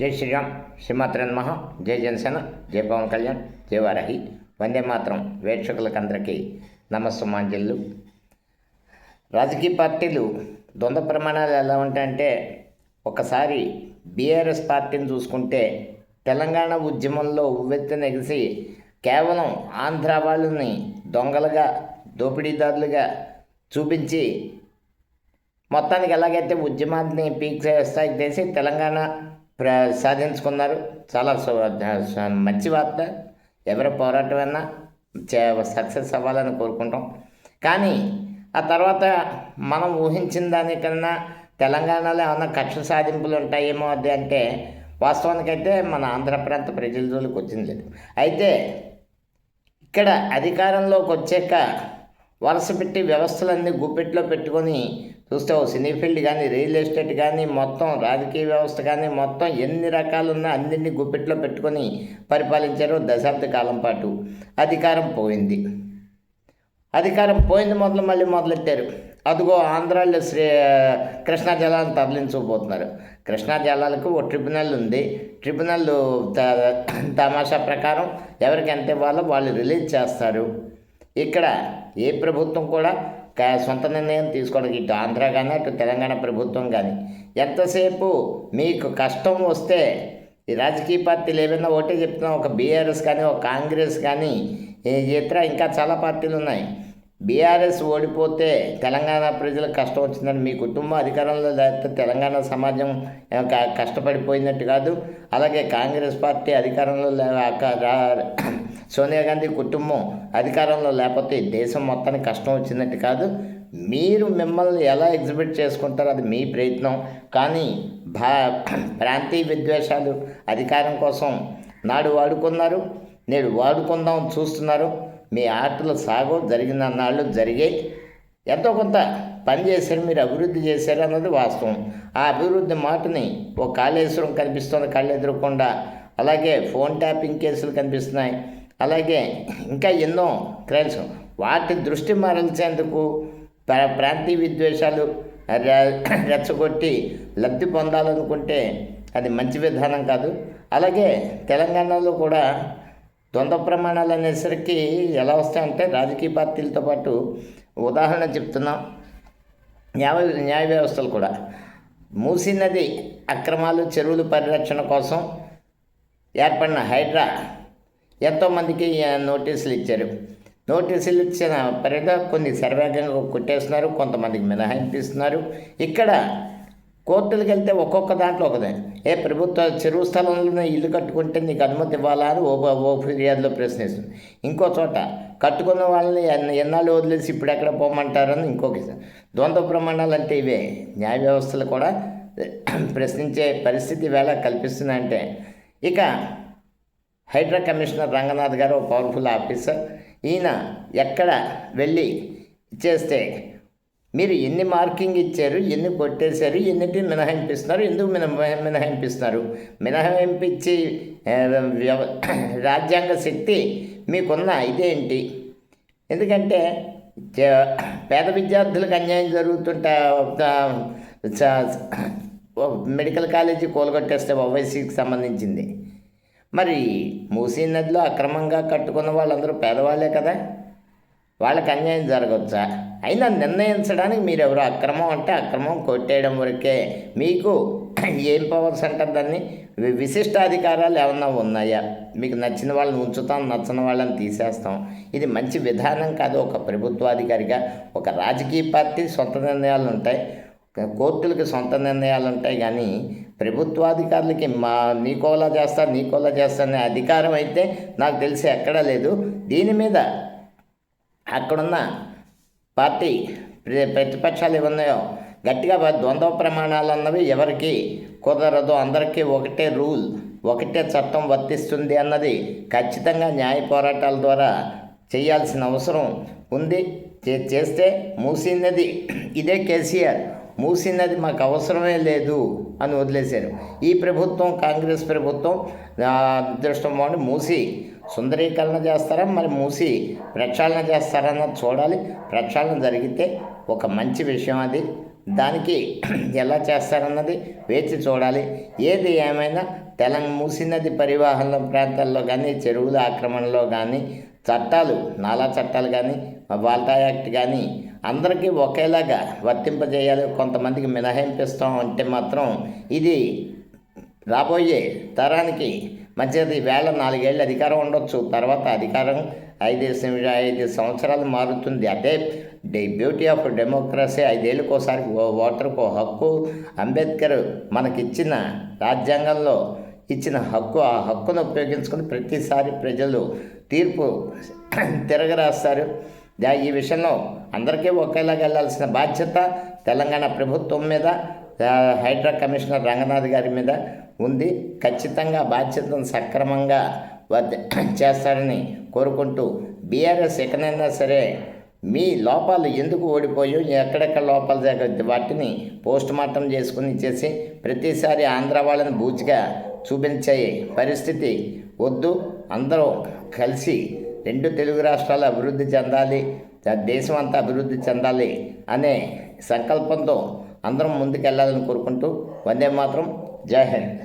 జై శ్రీరామ్. శ్రీమాత్ర నమః. జై జనసేన. జై పవన్ కళ్యాణ్. జై వారాహి. వందే మాత్రం వీక్షకులకందరికీ నమస్సుమాంజల్లు రాజకీయ పార్టీలు ద్వంద్వ ప్రమాణాలు ఎలా ఉంటాయంటే ఒకసారి బీఆర్ఎస్ పార్టీని చూసుకుంటే తెలంగాణ ఉద్యమంలో ఉవ్వెత్తున ఎగిసి కేవలం ఆంధ్ర వాళ్ళని దొంగలుగా దోపిడీదారులుగా చూపించి మొత్తానికి ఎలాగైతే ఉద్యమాన్ని పీక్ స్థాయికి చేసి తెలంగాణ సాధించుకున్నారు. చాలా సు- మంచి వార్త. ఎవరి పోరాటమైనా సక్సెస్ అవ్వాలని కోరుకుంటాం. కానీ ఆ తర్వాత మనం ఊహించిన దానికన్నా తెలంగాణలో ఏమైనా కక్ష సాధింపులు ఉంటాయేమో అది అంటే వాస్తవానికైతే మన ఆంధ్ర ప్రాంత ప్రజల జోలికి వచ్చింది లేదు. అయితే ఇక్కడ అధికారంలోకి వచ్చాక వలస పెట్టి వ్యవస్థలన్నీ గుప్పెట్లో పెట్టుకొని చూస్తే ఓ సినీ ఫీల్డ్ కానీ రియల్ ఎస్టేట్ కానీ మొత్తం రాజకీయ వ్యవస్థ కానీ మొత్తం ఎన్ని రకాలున్నా అన్నింటినీ గుప్పెట్లో పెట్టుకొని పరిపాలించారు దశాబ్ద కాలం పాటు. అధికారం పోయింది. అధికారం పోయింది మొదలు మళ్ళీ మొదలెట్టారు. అదిగో ఆంధ్రాలో శ్రీ కృష్ణా జలాలను తరలించబోతున్నారు. కృష్ణా జలాలకు ఓ ట్రిబ్యునల్ ఉంది. ట్రిబ్యునల్ తమాషా ప్రకారం ఎవరికి ఎంత ఇవ్వాలో వాళ్ళు రిలీజ్ చేస్తారు. ఇక్కడ ఏ ప్రభుత్వం కూడా సొంత నిర్ణయం తీసుకోవడానికి ఇటు ఆంధ్ర కానీ అటు తెలంగాణ ప్రభుత్వం కానీ ఎంతసేపు మీకు కష్టం వస్తే ఈ రాజకీయ పార్టీలు ఏమైనా ఒకటే చెప్తున్నాం ఒక బీఆర్ఎస్ కానీ ఒక కాంగ్రెస్ కానీ ఇతర ఇంకా చాలా పార్టీలు ఉన్నాయి. బీఆర్ఎస్ ఓడిపోతే తెలంగాణ ప్రజలకు కష్టం వచ్చిందని మీ కుటుంబం అధికారంలో లేకపోతే తెలంగాణ సమాజం కష్టపడిపోయినట్టు కాదు. అలాగే కాంగ్రెస్ పార్టీ అధికారంలో లేక సోనియా గాంధీ కుటుంబం అధికారంలో లేకపోతే దేశం మొత్తానికి కష్టం వచ్చిందంటే కాదు మీరు మిమ్మల్ని ఎలా ఎగ్జిబిట్ చేసుకుంటారో అది మీ ప్రయత్నం. కానీ భా ప్రాంతీయ విద్వేషాలు అధికారం కోసం నాడు వాడుకున్నారు నేడు వాడుకుందాం చూస్తున్నారు. మీ ఆటలు సాగు జరిగిన నాళ్ళు జరిగాయి ఎంతో కొంత పని చేశారు మీరు అభివృద్ధి చేశారు అన్నది వాస్తవం. ఆ అభివృద్ధి మాటని ఓ కాళేశ్వరం కనిపిస్తుంది కళ్ళు ఎదురకుండా. అలాగే ఫోన్ ట్యాపింగ్ కేసులు కనిపిస్తున్నాయి. అలాగే ఇంకా ఎన్నో క్రైమ్స్. వాటి దృష్టి మరల్చేందుకు ప్రా ప్రాంతీయ విద్వేషాలు రెచ్చగొట్టి లబ్ధి పొందాలనుకుంటే అది మంచి విధానం కాదు. అలాగే తెలంగాణలో కూడా ద్వంద్వ ప్రమాణాలు అనేసరికి ఎలా వస్తాయంటే రాజకీయ పార్టీలతో పాటు ఉదాహరణ చెప్తున్నాం. న్యాయ న్యాయ వ్యవస్థలు కూడా. మూసీ నది అక్రమాలు చెరువుల పరిరక్షణ కోసం ఏర్పడిన హైడ్రా ఎంతోమందికి నోటీసులు ఇచ్చారు. నోటీసులు ఇచ్చిన పరిగా కొన్ని శరవేగంగా కొట్టేస్తున్నారు కొంతమందికి మినహాయింపు ఇస్తున్నారు ఇక్కడ కోర్టులకు వెళ్తే ఒక్కొక్క దాంట్లో ఒకదే. ఏ ప్రభుత్వ చెరువు స్థలంలోనే ఇల్లు కట్టుకుంటే నీకు అనుమతి ఇవ్వాలా అని ఓ ఓ ఫిర్యాదులో ప్రశ్నిస్తుంది. ఇంకో చోట కట్టుకున్న వాళ్ళని ఎన్న- ఎన్నాళ్ళు వదిలేసి ఇప్పుడు ఎక్కడ పోమంటారని ఇంకొక ద్వంద్వ ప్రమాణాలు అంటే ఇవే. న్యాయ వ్యవస్థలు కూడా ప్రశ్నించే పరిస్థితి వేళ కల్పిస్తుందంటే ఇక హైడ్రా కమిషనర్ రంగనాథ్ గారు ఒక పవర్ఫుల్ ఆఫీసర్. ఈయన ఎక్కడ వెళ్ళి ఇచ్చేస్తే మీరు ఎన్ని మార్కింగ్ ఇచ్చారు ఎన్ని కొట్టేశారు ఎన్నిటిని మినహాయింపిస్తున్నారు ఎందుకు మిన మినహాయింపిస్తున్నారు? మినహాయింపించి వ్యవ రాజ్యాంగ శక్తి మీకున్న ఇదేంటి? ఎందుకంటే పేద విద్యార్థులకు అన్యాయం జరుగుతుంటే చ- మెడికల్ కాలేజీ కూలగొట్టేస్తే ఓవైసీకి సంబంధించింది. మరి మూసీ నదిలో అక్రమంగా కట్టుకున్న వాళ్ళందరూ పేదవాళ్ళే కదా? వాళ్ళకి అన్యాయం జరగవచ్చా అయినా నిర్ణయించడానికి మీరు ఎవరు అక్రమం అంటే అక్రమం కొట్టేయడం వరకే మీకు ఏం పవర్స్ అంటారు దాన్ని? విశిష్టాధికారాలు ఏమన్నా ఉన్నాయా? మీకు నచ్చిన వాళ్ళని ఉంచుతాం నచ్చిన వాళ్ళని తీసేస్తాం. ఇది మంచి విధానం కాదు. ఒక ప్రభుత్వాధికారిగా ఒక రాజకీయ పార్టీ సొంత నిర్ణయాలు ఉంటాయి. కోర్టులకి సొంత నిర్ణయాలు ఉంటాయి కానీ ప్రభుత్వాధికారులకి మా నీకోలా చేస్తా నీకోలా చేస్తా అనే అధికారం అయితే నాకు తెలిసి ఎక్కడా లేదు. దీని మీద అక్కడున్న పార్టీ ప్ర- ప్రతిపక్షాలు ఏమున్నాయో గట్టిగా ద్వంద్వ ప్రమాణాలు అన్నవి ఎవరికి కుదరదు. అందరికీ ఒకటే రూల్ ఒకటే చట్టం వర్తిస్తుంది అన్నది ఖచ్చితంగా న్యాయ పోరాటాల ద్వారా చేయాల్సిన అవసరం ఉంది. చేస్తే మూసీ ఇదే కేసీఆర్. మూసీ నది మాకు అవసరమే లేదు అని వదిలేశారు. ఈ ప్రభుత్వం కాంగ్రెస్ ప్రభుత్వం అదృష్టం బాగుండి మూసి సుందరీకరణ చేస్తారా? మరి మూసి ప్రక్షాళన చేస్తారా అన్నది చూడాలి. ప్రక్షాళన జరిగితే ఒక మంచి విషయం అది. దానికి ఎలా చేస్తారన్నది వేచి చూడాలి. ఏది ఏమైనా తెలంగాణ మూసినది పరివాహన ప్రాంతాల్లో కానీ చెరువుల ఆక్రమణలో కానీ చట్టాలు నాలా చట్టాలు కానీ వాల్టా యాక్ట్ కానీ అందరికీ ఒకేలాగా వర్తింపజేయాలి కొంతమందికి మినహాయింపిస్తాం అంటే మాత్రం ఇది రాబోయే తరానికి మధ్యది వేళ నాలుగేళ్ళు అధికారం ఉండొచ్చు. తర్వాత అధికారం ఐదు ఐదు సంవత్సరాలు మారుతుంది. అదే ది బ్యూటీ ఆఫ్ డెమోక్రసీ ఐదేళ్ళకోసారి ఓ- ఓటరుకు హక్కు అంబేద్కర్ మనకిచ్చిన రాజ్యాంగంలో ఇచ్చిన హక్కు ఆ హక్కును ఉపయోగించుకుని ప్రతిసారి ప్రజలు తీర్పు తిరగరాస్తారు. ఈ విషయంలో అందరికీ ఒకేలాగా వెళ్ళాల్సిన బాధ్యత తెలంగాణ ప్రభుత్వం మీద హైడ్రా కమిషనర్ రంగనాథ్ గారి మీద ఉంది. ఖచ్చితంగా బాధ్యతను సక్రమంగా వద్ద- చేస్తారని కోరుకుంటూ బీఆర్ఎస్ ఎక్కడైనా సరే మీ లోపాలు ఎందుకు ఓడిపోయో ఎక్కడెక్కడ లోపాలు జరగ వాటిని పోస్ట్ మార్టం చేసుకుని చేసి ప్రతిసారి ఆంధ్ర వాళ్ళని బూచిగా చూపించే పరిస్థితి వద్దు. అందరూ కలిసి రెండు తెలుగు రాష్ట్రాలు అభివృద్ధి చెందాలి దేశం అంతా అభివృద్ధి చెందాలి అనే సంకల్పంతో అందరం ముందుకెళ్ళాలని కోరుకుంటూ వందే మాత్రం జై హింద్.